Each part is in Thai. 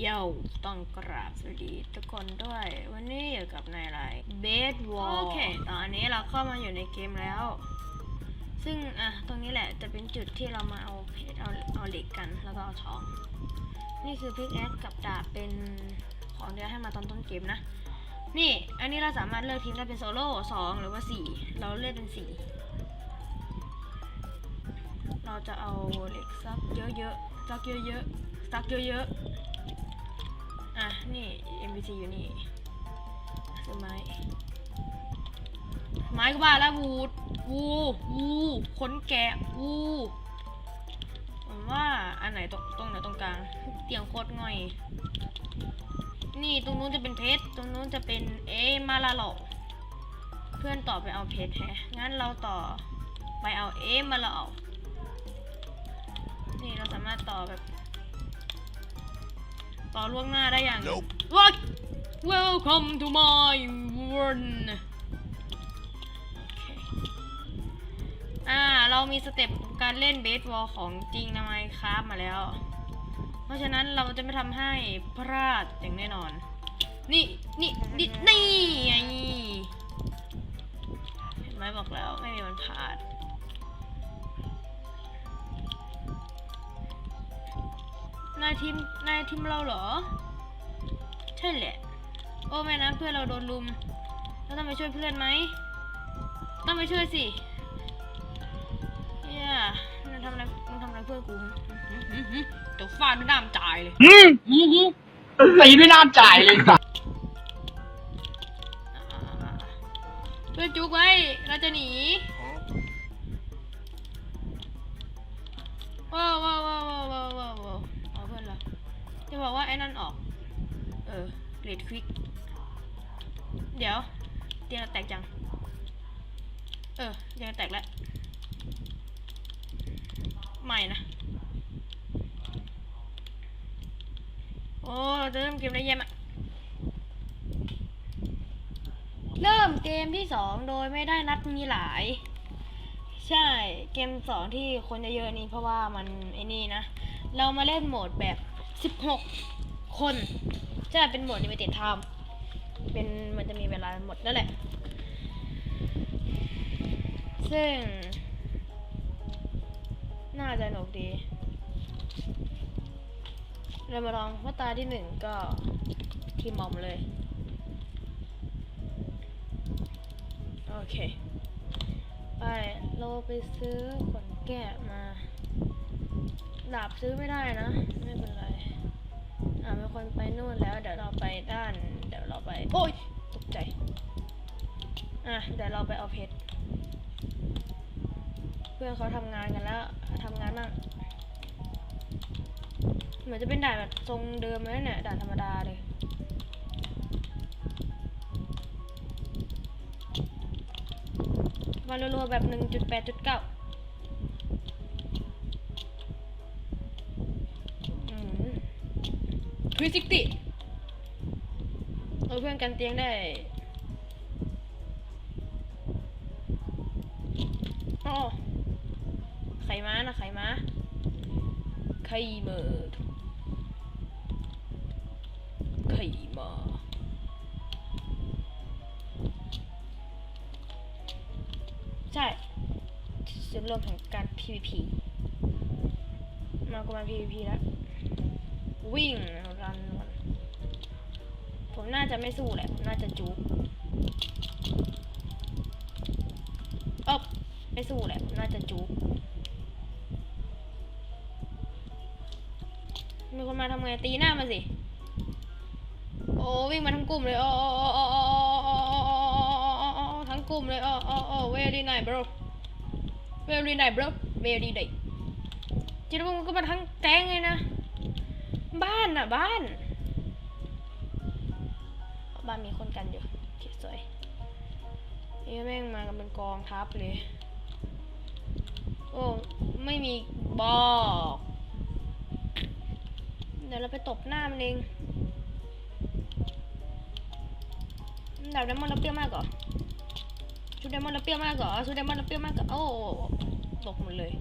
เย้าต้องกราบสวัสดีทุกคนด้วย วันนี้อยู่กับนายไรเบสวอลโอเค ตอนนี้เราเข้ามาอยู่ในเกมแล้ว ซึ่งอะตรงนี้แหละจะเป็นจุดที่เรามาเอาเพชรเอาเอาเหล็กกันแล้วก็เอาทอง นี่คือพิกแอคกับดาบเป็นของที่ให้มาตอนต้นเกมนะ นี่ อันนี้เราสามารถเลือกทีมได้เป็นโซโล่สองหรือว่าสี่เราเลือกเป็นสี่เราจะเอาเหล็กซักเยอะๆซักเยอะๆซักเยอะๆ อะ นี่ MVC อยู่นี่ซื้อไม้ ไม้ก็บ้าแล้ววูดวูวูขนแกะวูผมว่าอันไหนตรงตรงไหนตรงกลาง เตียงโคตรง่อย นี่ตรงนู้นจะเป็นเพชร ตรงนู้นจะเป็นเอมาลาโลเพื่อนต่อไปเอาเพชรแฮะงั้นเราต่อไปเอาเอมาลาโลนี่เราสามารถต่อแบบ ต่อล่วงหน้าได้อย่าง Nope. What Welcome to my world โอเคอ่า เรามีสเต็ปการเล่นเบสบอลของจริงนะไมครับมาแล้ว เพราะฉะนั้นเราจะไม่ทำให้พลาดอย่างแน่นอน นี่ นี่นี่นี่ไงเห็นไหมบอกแล้วไม่มีวันพลาด นายทีมนายทีมเราเหรอ ใช่แหละ โอ้แม่นะเพื่อนเราโดนลุมเราต้องไปช่วยเพื่อนไหมต้องไปช่วยสิเฮียมึงทำอะไรมึงทำอะไรเพื่อนกูเดี๋ยวฟาดด้วยน้ำจ่ายเลยอืมอืมอืมตีด้วยน้ำจ่ายเลยสัสเพื่อนจุกไว้เราจะหนี ไอ้นั่นออก เออเรดควิก เดี๋ยว เตียงแตกจัง เออเตียงแตกแล้ว ใหม่นะ โอ้เราจะเริ่มเกมได้เยี่ยมอะเริ่มเกมที่สองโดยไม่ได้นัดมีหลาย ใช่ เกมสองที่คนจะเยอะนี่เพราะว่ามันไอ้นี่นะ เรามาเล่นโหมดแบบสิบหก คนใช่เป็นหมดลิมิเต็ดไทม์เป็นมันจะมีเวลาหมดนั่นแหละ ซึ่ง น่าจะหนุกดีเรามาลองว่าตาที่หนึ่งก็ทีมมอมเลย โอเค ไป เราไปซื้อขนแกะมาดาบซื้อไม่ได้นะ ไม่เป็นไร นู่นแล้ว เดี๋ยวเราไปด้าน เดี๋ยวเราไป โอ้ยตกใจ อะ เดี๋ยวเราไปเอาเพชร เพื่อนเขาทำงานกันแล้วทำงานบ้างเหมือนจะเป็นด่านแบบทรงเดิมแล้เนี่ย ด่านธรรมดาเลยมาลัวๆแบบ 1.8.9 วิสิกติเออเพื่อนกันเตียงได้อไข่ม้านะไข่ม้าไข่เมิดไข่ม้าใช่จุดเริ่มของการ PVP มากูมา PVP แล้ว วิ่งรันผมน่าจะไม่สู้แหละ น่าจะจุกเอ๊บไม่สู้แหละ น่าจะจุกมีคนมาทำไงตีหน้ามาสิ โอ้วิ่งมาทั้งกลุ่มเลยโอ้โอ้โอ้โอ้โอ้โอ้โอ้ทั้งกลุ่มเลยโอ้โอ้โอ้เวลี่ไหนบรเวลี่ไหนบรเวลี่ไหนจริงๆมันก็มาทั้งแก๊งเลยนะ บ้านอะบ้าน บ้านมีคนกันอยู่โอเคสวยเอ้แม่งมากันเป็นกองทัพเลย โอ้ไม่มีบอกเดี๋ยวเราไปตบหน้ามันเองดาบไดมอนเราเปรี้ยวมากเหรอชุดไดมอนเราเปรี้ยวมากเหรอชุดไดมอนเราเปรี้ยวมากเหรอโอ้ตกหมดเลย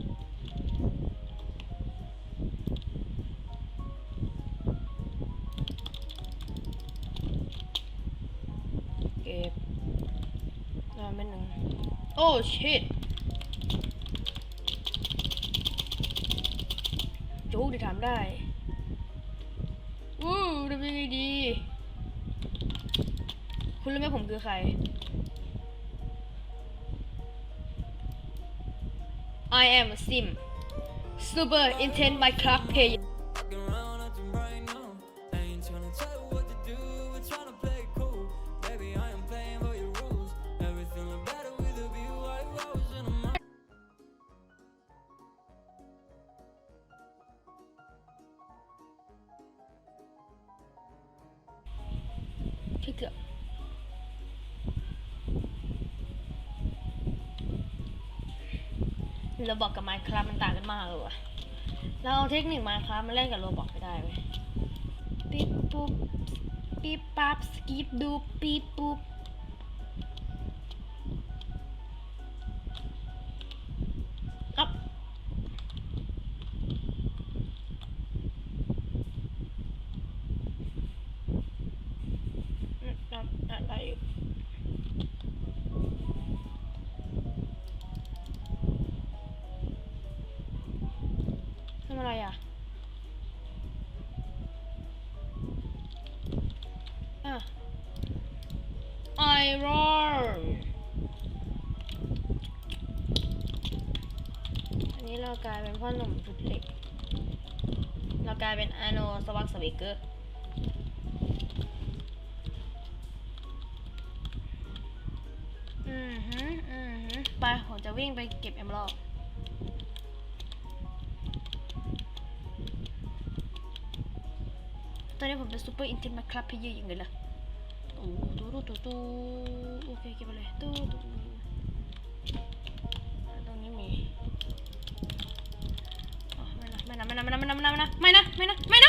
โอ้ชิตจุกที่ทำได้วู้ทำยังไงดี คุณรู้ไหมผมคือใคร I am Sim Super Intense Minecraft Player เกือบเราบอกกับไมครับมันต่างกันมากเลยว่ะเราเอาเทคนิคไมครับมาเล่นกับโรบอกไม่ได้เว้ยปิ๊บปุ๊บปิ๊บปั๊บสกิปดูปิ๊บปุ๊บ อะไรอะอะ I roar อันนี้เรากลายเป็นพ่อหนุ่มชุดเล็ก เรากลายเป็นอโนสวักสวิกเกอร์อือหืออือหือไปผมจะวิ่งไปเก็บเอม a l ตอนนี้ผมเป็นซูเปอร์อินเทนมาครับพี่ยืนยังไงล่ะโอ้ตู้ตู้ตู้ตู้โอเคเก็บไปเลยตู้ตู้ตรงนี้มีไม่นะไม่นะไม่นะไม่นะไม่นะไม่นะไม่นะไม่นะไม่นะ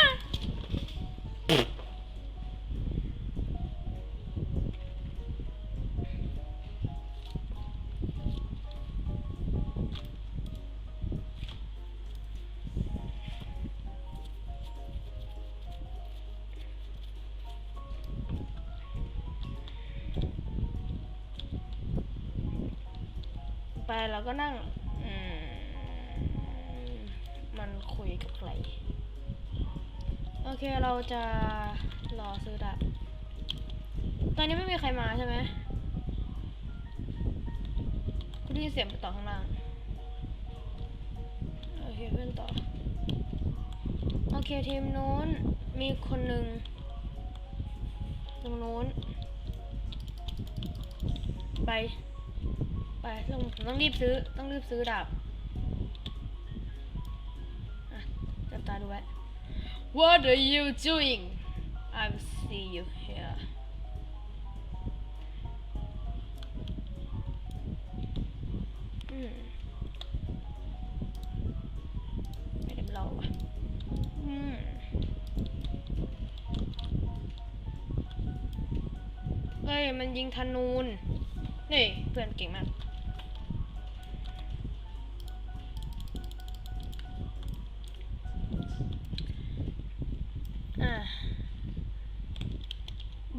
ไปเราก็นั่งมันคุยกับใคร โอเคเราจะรอซื้อดาบตอนนี้ไม่มีใครมาใช่ไหมกูได้ยินเสียงไปต่อข้างล่าง โอเคเพื่อนต่อ โอเคทีมนู้นมีคนหนึ่งตรงนู้น ไป ไปต้องผมต้องรีบซื้อ ต้องรีบซื้อดาบจับตาดูไว้ What are you doing I will see you here มไม่ได้เราอะอืมเอ้ย มันยิงธนูนนี่ เพื่อนเก่งมาก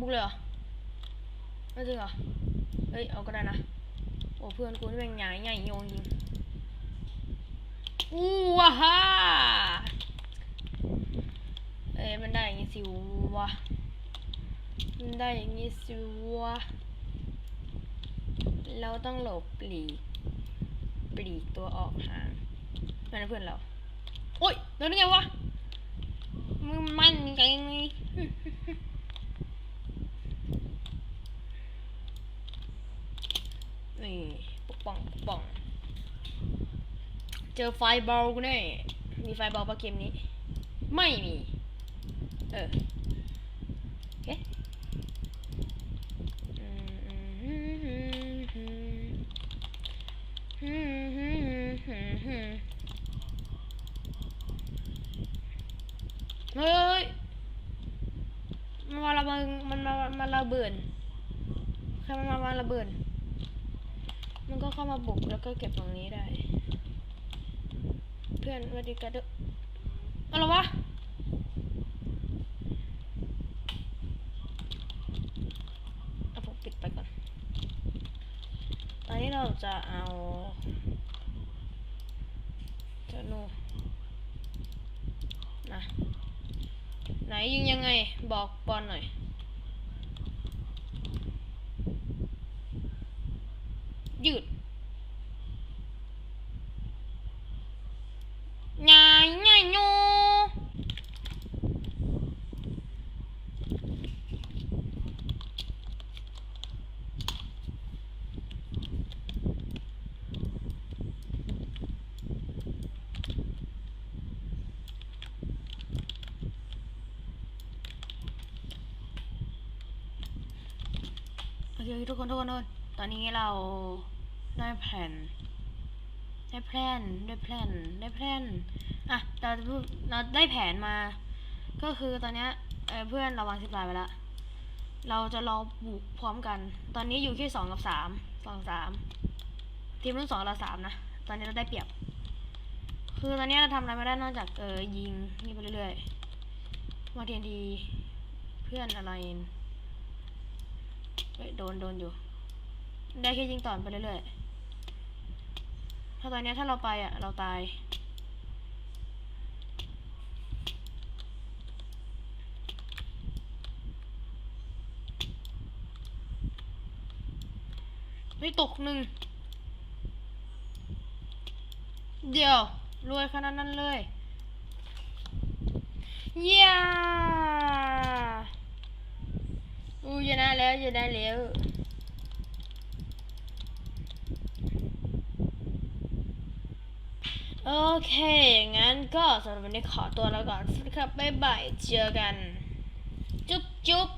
บุกเลยเหรอไม่จริงเหรอ เฮ้ย เอาก็ได้นะ โอ้เพื่อนกูนี่เป็นใหญ่ใหญ่โยงจริงอู้ว้าฮ่าเอ้ยมันได้อย่างงี้สิวะ มันได้อย่างงี้สิวะ เราต้องหลบปลีก ปลีกตัวออกห่างนั่นนเพื่อนเรา โอ๊ยโดนได้ไงวะมึงมันกัน นี่นี่ปกป้องปกป้อง เจอไฟบอลกูแน่มีไฟบอลปะเกมนี้ ไม่มี เออโอเคเฮ้ย มันมาระเบิดมันมามาระเบิดใครมันมาระเบิด มันก็เข้ามาบุกแล้วก็เก็บตรงนี้ได้ เพื่อนวัดีกันเด้ออะไรวะเอาผมปิดไปก่อน ตอนนี้เราจะเอาธนูนะไหนยิงยังไงบอกบอลหน่อย ยืดง่ายง่ายโยโอเคทุกคนทุกคนทุกคนตอนนี้เรา ได้แผนได้แพลนได้แพลนได้แพลนอะเราจะพูดเราได้แผนมา ก็คือตอนเนี้ยเเพื่อนเราวางสิบลายไปแล้วเราจะรอบุกพร้อมกัน ตอนนี้อยู่ที่สองกับสามสองสามทีมรุ่นสองเราสามนะตอนนี้เราได้เปรียบ คือตอนนี้เราทำอะไรไม่ได้นอกจากเออยิงนี่ไปเรื่อยๆมาเทียนทีเพื่อนอะไรโดนโดนอยู่ ได้แค่ยิงต่อนไปเรื่อยๆ ถ้าตอนนี้ถ้าเราไปอะ เราตาย ไม่ตกหนึ่ง เดี๋ยว รวยขนาดนั้นเลย เย้ อู้ชนะแล้วชนะแล้ว โอเค งั้นก็สำหรับวันนี้ขอตัวแล้วก่อนสวัสดีครับ บ๊ายบาย เจอกัน จุ๊บจุ๊บ